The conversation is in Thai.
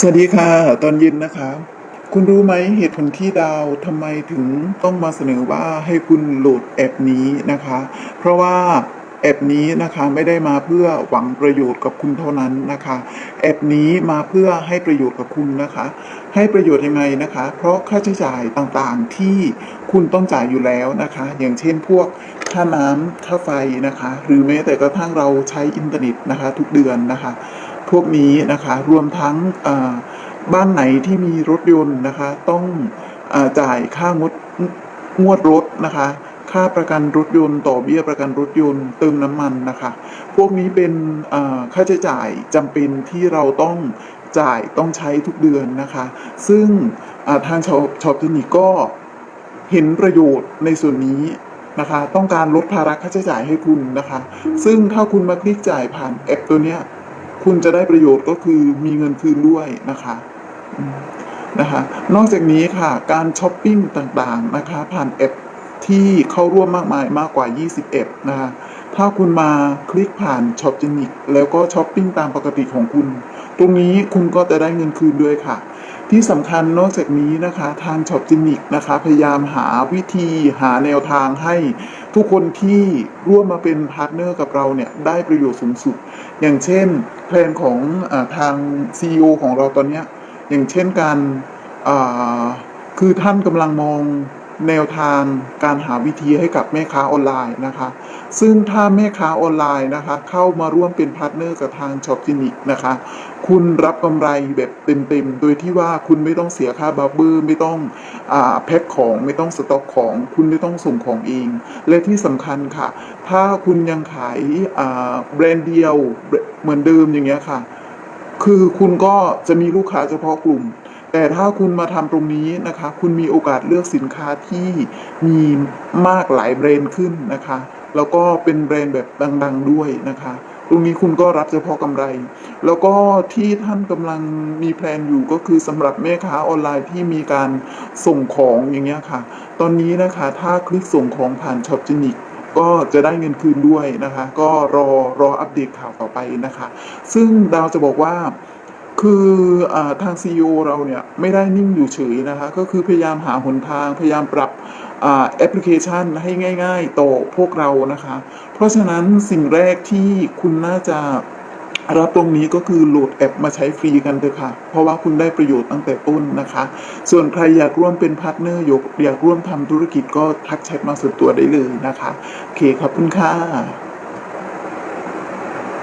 สวัสดีค่ะ ตอนเย็นนะคะ คุณรู้ไหมเหตุผลที่ดาวทำไมถึงต้องมาเสนอว่าให้คุณโหลดแอปนี้นะคะ เพราะว่าแอปนี้นะคะไม่ได้มาเพื่อหวังประโยชน์กับคุณเท่านั้นนะคะแอปนี้มาเพื่อให้ประโยชน์กับคุณนะคะ ให้ประโยชน์ยังไงนะคะ เพราะค่าใช้จ่ายต่างๆที่คุณต้องจ่ายอยู่แล้วนะคะ อย่างเช่นพวกค่าน้ำค่าไฟนะคะ หรือแม้แต่กระทั่งเราใช้อินเทอร์เน็ตนะคะ ทุกเดือนนะคะ พวกนี้นะคะ รวมทั้งบ้านไหนที่มีรถยนต์นะคะ ต้องอจ่ายค่างดงวดรถนะคะ ค่าประกันรถยนต์ ต่อเบี้ยประกันรถยนต์เติมน้ำมันนะคะ พวกนี้เป็นค่าใช้จ่ายจำเป็นที่เราต้องจ่ายต้องใช้ทุกเดือนนะคะ ซึ่งทางชอชอบเทนิคก็เห็นประโยชน์ในส่วนนี้นะคะ ต้องการลดภาระค่าใช้จ่ายให้คุณนะคะ ซึ่งถ้าคุณมาคลิกจ่ายผ่านแอปตัวเนี้ย คุณจะได้ประโยชน์ก็คือมีเงินคืนด้วยนะคะนะคะ นอกจากนี้ค่ะ การช้อปปิ้งต่างๆนะคะ ผ่านแอปที่เข้าร่วมมากมายมากกว่า21นะคะ ถ้าคุณมาคลิกผ่านช็อปจินิกแล้วก็ช้อปปิ้งตามปกติของคุณ ตรงนี้คุณก็จะได้เงินคืนด้วยค่ะ ที่สำคัญนอกจากนี้นะคะทางช็อปจินิกนะคะ พยายามหาวิธีหาแนวทางให้ทุกคนที่ร่วมมาเป็นพาร์ทเนอร์กับเราเนี่ยได้ประโยชน์สูงสุด อย่างเช่นแพลนของอาทาง CEO ของเราตอนนี้อย่างเช่นการคือท่านกำลังมอง แนวทางการหาวิธีให้กับแม่ค้าออนไลน์นะคะ ซึ่งถ้าแม่ค้าออนไลน์นะคะ เข้ามาร่วมเป็นพาร์ทเนอร์กับทางช็อปจินิกนะคะ คุณรับกำไรแบบเต็มๆ โดยที่ว่าคุณไม่ต้องเสียค่าบัฟเบอร์ไม่ต้องอแพ็คของไม่ต้องสต็อกของ คุณไม่ต้องส่งของเอง และที่สำคัญค่ะ ถ้าคุณยังขายแบรนด์เดียวเหมือนเดิมอย่างเงี้ยค่ะ คือคุณก็จะมีลูกค้าเฉพาะกลุ่ม แต่ถ้าคุณมาทำตรงนี้นะคะ คุณมีโอกาสเลือกสินค้าที่มีมากหลายแบรนด์ขึ้นนะคะ แล้วก็เป็นแบรนด์แบบดัง ๆ ด้วยนะคะ ตรงนี้คุณก็รับเฉพาะกำไร แล้วก็ที่ท่านกำลังมีแพลนอยู่ก็คือสำหรับแม่ค้าออนไลน์ที่มีการส่งของอย่างเงี้ยค่ะ ตอนนี้นะคะถ้าคลิกส่งของผ่านช็อปจินิกก็จะได้เงินคืนด้วยนะคะ ก็รอรออัปเดตข่าวต่อไปนะคะ ซึ่งดาวจะบอกว่า คืออาทาง CEO เราเนี่ยไม่ได้นิ่งอยู่เฉยนะคะ ก็คือพยายามหาหนทาง พยายามปรับอแอปพลิเคชันให้ง่ายๆต่อพวกเรานะคะ เพราะฉะนั้นสิ่งแรกที่คุณน่าจะรับตรงนี้ก็คือโหลดแอปมาใช้ฟรีกันเถอะค่ะ เพราะว่าคุณได้ประโยชน์ตั้งแต่ต้นนะคะ ส่วนใครอยากร่วมเป็นพาร์ทเนอร์อยากอยากร่วมทำธุรกิจก็ทักแชทมาส่วนตัวได้เลยนะคะ โอเคขอบคุณค่ะ